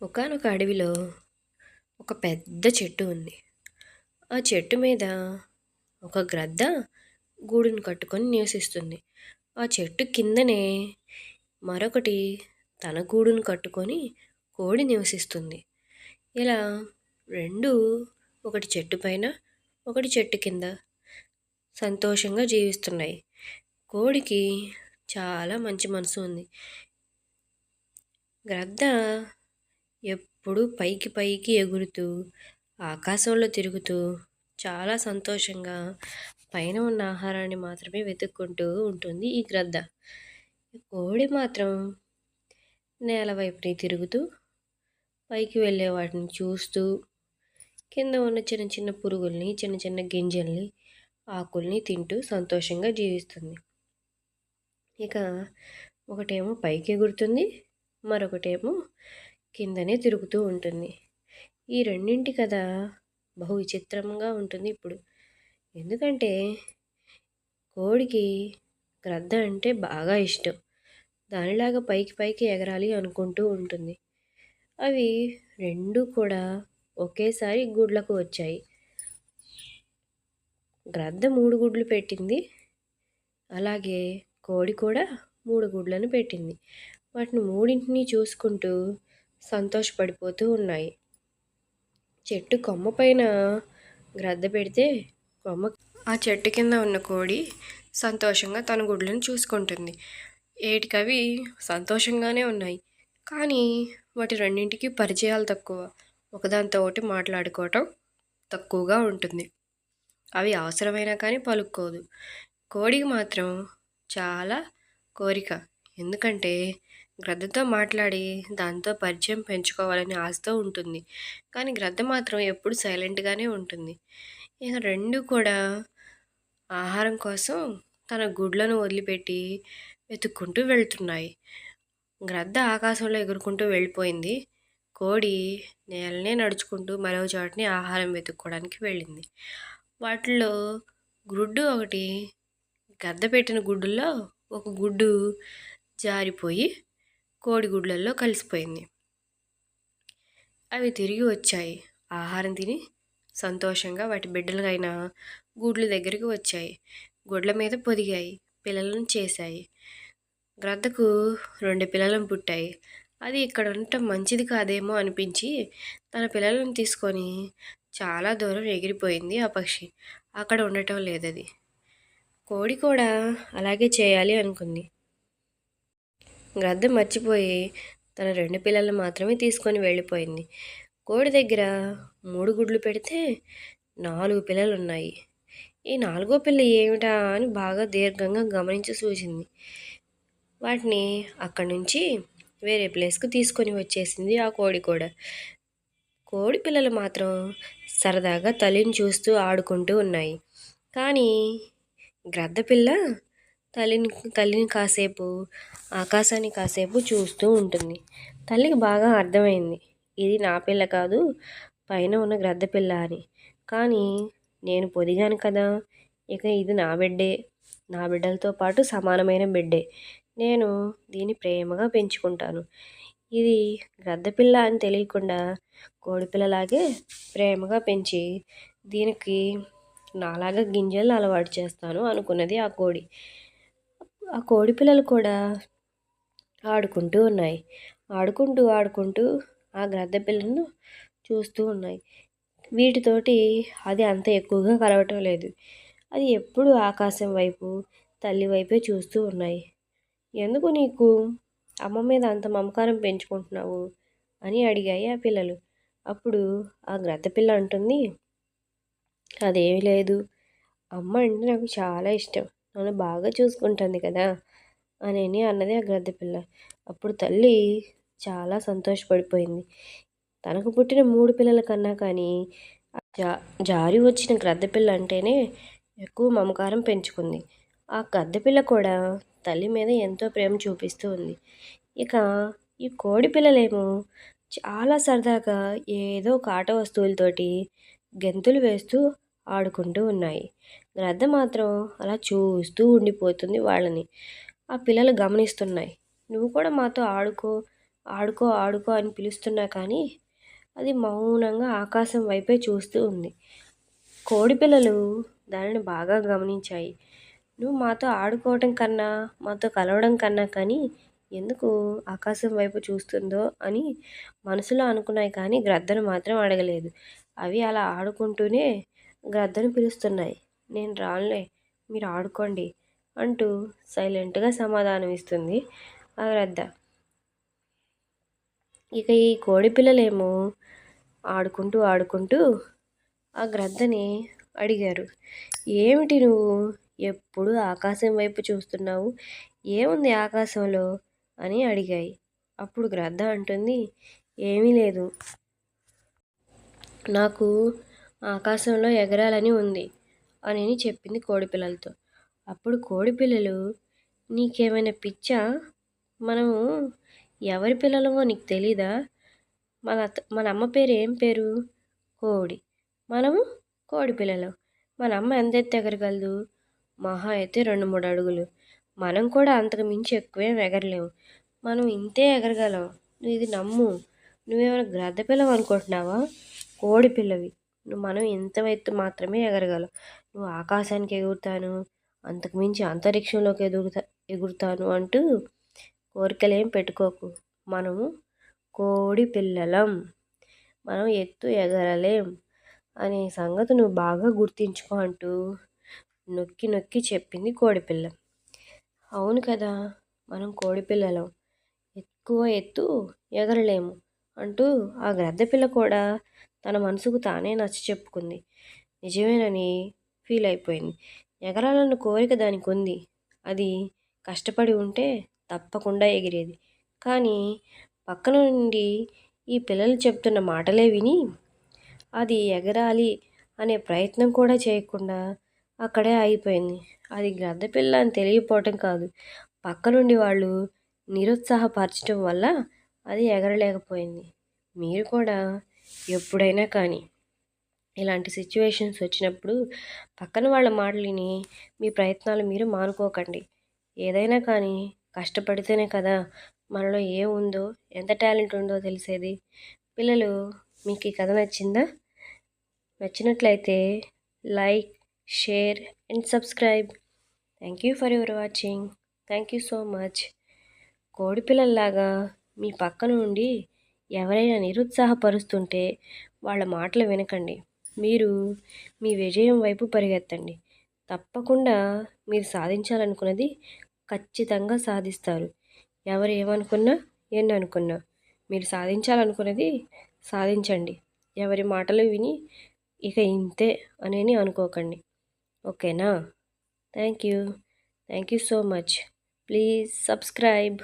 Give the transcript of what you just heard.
ఒకానొక అడవిలో ఒక పెద్ద చెట్టు ఉంది. ఆ చెట్టు మీద ఒక గ్రద్ద గూడును కట్టుకొని నివసిస్తుంది. ఆ చెట్టు కిందనే మరొకటి తన గూడును కట్టుకొని కోడి నివసిస్తుంది. ఇలా రెండు ఒకటి చెట్టు పైన ఒకటి చెట్టు కింద సంతోషంగా జీవిస్తున్నాయి. కోడికి చాలా మంచి మనసు ఉంది. గ్రద్ద ఎప్పుడు పైకి పైకి ఎగురుతూ ఆకాశంలో తిరుగుతూ చాలా సంతోషంగా పైన ఉన్న ఆహారాన్ని మాత్రమే వెతుక్కుంటూ ఉంటుంది ఈ గ్రద్ద. కోడి మాత్రం నేల వైపుని తిరుగుతూ పైకి వెళ్ళే వాటిని చూస్తూ కింద ఉన్న చిన్న చిన్న పురుగుల్ని చిన్న చిన్న గింజల్ని ఆకుల్ని తింటూ సంతోషంగా జీవిస్తుంది. ఇక ఒకటేమో పైకి ఎగురుతుంది మరొకటేమో కిందనే తిరుగుతూ ఉంటుంది. ఈ రెండింటి కథ బహు విచిత్రంగా ఉంటుంది ఇప్పుడు. ఎందుకంటే కోడికి గ్రద్ద అంటే బాగా ఇష్టం. దానిలాగా పైకి పైకి ఎగరాలి అనుకుంటూ ఉంటుంది. అవి రెండు కూడా ఒకేసారి గుడ్లకు వచ్చాయి. గ్రద్ద మూడు గుడ్లు పెట్టింది. అలాగే కోడి కూడా మూడు గుడ్లను పెట్టింది. వాటిని మూడింటిని చూసుకుంటూ సంతోషపడిపోతూ ఉన్నాయి. చెట్టు కొమ్మ పైన గ్రద్ద పెడితే కొమ్మ ఆ చెట్టు కింద ఉన్న కోడి సంతోషంగా తన గుడ్లను చూసుకుంటుంది. ఏటికవి సంతోషంగానే ఉన్నాయి. కానీ వాటి రెండింటికి పరిచయాలు తక్కువ. ఒకదానితో ఒకటి మాట్లాడుకోవటం తక్కువగా ఉంటుంది. అవి అవసరమైనా కానీ పలుక్కోదు. కోడికి మాత్రం చాలా కోరిక. ఎందుకంటే గ్రద్దతో మాట్లాడి దాంతో పరిచయం పెంచుకోవాలని ఆశతో ఉంటుంది. కానీ గ్రద్ద మాత్రం ఎప్పుడు సైలెంట్గానే ఉంటుంది. ఇక రెండు కూడా ఆహారం కోసం తన గుడ్లను వదిలిపెట్టి వెతుక్కుంటూ వెళ్తున్నాయి. గ్రద్ద ఆకాశంలో ఎగురుకుంటూ వెళ్ళిపోయింది. కోడి నేలనే నడుచుకుంటూ మరో చోటని ఆహారం వెతుక్కోవడానికి వెళ్ళింది. వాటిల్లో గుడ్డు ఒకటి గద్ద పెట్టిన గుడ్డులో ఒక గుడ్డు జారిపోయి కోడిగుడ్లల్లో కలిసిపోయింది. అవి తిరిగి వచ్చాయి. ఆహారం తిని సంతోషంగా వాటి బిడ్డలైన గూడ్ల దగ్గరికి వచ్చాయి. గుడ్ల మీద పొదిగాయి. పిల్లలను చేశాయి. గ్రద్దకు రెండు పిల్లలను పుట్టాయి. అది ఇక్కడ ఉండటం మంచిది కాదేమో అనిపించి తన పిల్లలను తీసుకొని చాలా దూరం ఎగిరిపోయింది ఆ పక్షి. అక్కడ ఉండటం లేదది. కోడి కూడా అలాగే చేయాలి అనుకుంది. గ్రద్ద మర్చిపోయి తన రెండు పిల్లలు మాత్రమే తీసుకొని వెళ్ళిపోయింది. కోడి దగ్గర మూడు గుడ్లు పెడితే నాలుగు పిల్లలు ఉన్నాయి ఈ నాలుగో పిల్ల ఏమిటా అని బాగా దీర్ఘంగా గమనించి చూసింది. వాటిని అక్కడి నుంచి వేరే ప్లేస్కి తీసుకొని వచ్చేసింది ఆ కోడి కూడా. కోడి పిల్లలు మాత్రం సరదాగా తల్లిని చూస్తూ ఆడుకుంటూ ఉన్నాయి. కానీ గ్రద్ద పిల్ల తల్లిని తల్లిని కాసేపు ఆకాశాన్ని కాసేపు చూస్తూ ఉంటుంది. తల్లికి బాగా అర్థమైంది. ఇది నా పిల్ల కాదు పైన ఉన్న గ్రద్ద పిల్ల అని. కానీ నేను పొదిగాను కదా ఇక ఇది నా బిడ్డే. నా బిడ్డలతో పాటు సమానమైన బిడ్డే. నేను దీన్ని ప్రేమగా పెంచుకుంటాను. ఇది గ్రద్ద పిల్ల అని తెలియకుండా కోడిపిల్లలాగే ప్రేమగా పెంచి దీనికి నాలాగా గింజలు అలవాటు చేస్తాను అనుకున్నది ఆ కోడి. ఆ కోడి పిల్లలు కూడా ఆడుకుంటూ ఉన్నాయి. ఆడుకుంటూ ఆడుకుంటూ ఆ గ్రద్ద పిల్లలను చూస్తూ ఉన్నాయి. వీటితోటి అది అంత ఎక్కువగా కలవటం లేదు. అది ఎప్పుడు ఆకాశం వైపు తల్లి వైపే చూస్తూ ఉన్నాయి. ఎందుకు నీకు? అమ్మ మీద అంత మమకారం పెంచుకుంటున్నావు? అని అడిగాయి ఆ పిల్లలు. అప్పుడు ఆ గ్రద్ద పిల్ల అంటుంది అదేమీ లేదు. అమ్మ అంటే నాకు చాలా ఇష్టం. నన్ను బాగా చూసుకుంటుంది కదా అని అన్నది ఆ గ్రద్ద పిల్ల. అప్పుడు తల్లి చాలా సంతోషపడిపోయింది. తనకు పుట్టిన మూడు పిల్లల కన్నా కానీ జా జారి వచ్చిన గ్రద్ద పిల్ల అంటేనే ఎక్కువ మమకారం పెంచుకుంది. ఆ గద్ద పిల్ల కూడా తల్లి మీద ఎంతో ప్రేమ చూపిస్తూ ఉంది. ఇక ఈ కోడి పిల్లలేమో చాలా సరదాగా ఏదో కాట వస్తువులతోటి గెంతులు వేస్తూ ఆడుకుంటూ ఉన్నాయి. గ్రద్ద మాత్రం అలా చూస్తూ ఉండిపోతుంది వాళ్ళని. ఆ పిల్లలు గమనిస్తున్నాయి. నువ్వు కూడా మాతో ఆడుకో ఆడుకో ఆడుకో అని పిలుస్తున్నా కానీ అది మౌనంగా ఆకాశం వైపే చూస్తూ ఉంది. కోడి పిల్లలు దానిని బాగా గమనించాయి. నువ్వు మాతో ఆడుకోవటం కన్నా మాతో కలవడం కన్నా కానీ ఎందుకు ఆకాశం వైపు చూస్తుందో అని మనసులో అనుకున్నాయి కానీ గ్రద్దను మాత్రం అడగలేదు. అవి అలా ఆడుకుంటూనే గ్రద్దను పిలుస్తున్నాయి. నేను రానులే మీరు ఆడుకోండి అంటూ సైలెంట్గా సమాధానం ఇస్తుంది ఆ గ్రద్ద ఇక ఈ కోడి పిల్లలేమో ఆడుకుంటూ ఆడుకుంటూ ఆ గ్రద్దని అడిగారు. ఏమిటి నువ్వు? ఎప్పుడు ఆకాశం వైపు చూస్తున్నావు? ఏముంది ఆకాశంలో? అని అడిగాయి. అప్పుడు గ్రద్ద అంటుంది ఏమీ లేదు. నాకు ఆకాశంలో ఎగరాలని ఉంది. అని చెప్పింది కోడిపిల్లలతో అప్పుడు కోడిపిల్లలు నీకేమైనా పిచ్చా? మనము ఎవరి పిల్లలమో నీకు తెలీదా? మన మన అమ్మ పేరు ఏం పేరు? కోడి. మనము కోడి పిల్లలు. మన అమ్మ ఎంత ఎత్తు ఎగరగలదు? మహా అయితే రెండు మూడు అడుగులు. మనం కూడా అంతకు మించి ఎక్కువేం ఎగరలేము. మనం ఇంతే ఎగరగలం. నువ్వు ఇది నమ్ము. నువ్వేమైనా గ్రద్ద పిల్లవు అనుకుంటున్నావా కోడి పిల్లవి. మనం ఇంత ఎత్తు మాత్రమే ఎగరగలం. నువ్వు ఆకాశానికి ఎగురుతాను అంతకుమించి అంతరిక్షంలోకి ఎదుగుతా ఎగురుతాను అంటూ కోరికలేం పెట్టుకోకు. మనము కోడి పిల్లలం. మనం ఎత్తు ఎగరలేం అనే సంగతి నువ్వు బాగా గుర్తించుకో అంటూ నొక్కి నొక్కి చెప్పింది కోడిపిల్ల అవును కదా మనం కోడిపిల్లలం ఎక్కువ ఎత్తు ఎగరలేము అంటూ ఆ గ్రద్దపిల్ల కూడా తన మనసుకు తానే నచ్చ చెప్పుకుంది. నిజమేనని ఫీల్ అయిపోయింది. ఎగరాలన్న కోరిక దానికి ఉంది అది కష్టపడి ఉంటే తప్పకుండా ఎగిరేది. కానీ పక్కన నుండి ఈ పిల్లలు చెప్తున్న మాటలే విని అది ఎగరాలి అనే ప్రయత్నం కూడా చేయకుండా అక్కడే ఆగిపోయింది. అది గ్రద్ద పిల్ల అని తెలియపోవటం కాదు. పక్క నుండి వాళ్ళు నిరుత్సాహపరచడం వల్ల అది ఎగరలేకపోయింది. మీరు కూడా ఎప్పుడైనా కానీ ఇలాంటి సిచ్యువేషన్స్ వచ్చినప్పుడు పక్కన వాళ్ళ మాటలని మీ ప్రయత్నాలు మీరు మానుకోకండి. ఏదైనా కానీ కష్టపడితేనే కదా మనలో ఏముందో ఎంత టాలెంట్ ఉందో తెలిసేది. పిల్లలు మీకు ఈ కథ నచ్చిందా? నచ్చినట్లయితే like share and subscribe. Thank you for your watching. Thank you so much. కోడి పిల్లల్లాగా మీ పక్కన ఉండి ఎవరైనా నిరుత్సాహపరుస్తుంటే వాళ్ళ మాటలు వినకండి. మీరు మీ విజయం వైపు పరిగెత్తండి. తప్పకుండా మీరు సాధించాలనుకున్నది ఖచ్చితంగా సాధిస్తారు. ఎవరు ఏమనుకున్నా ఎన్ని అనుకున్నా మీరు సాధించాలనుకున్నది సాధించండి. ఎవరి మాటలు విని ఇక ఇంతే అనేది అనుకోకండి. ఓకేనా? Thank you. Thank you so much. Please subscribe.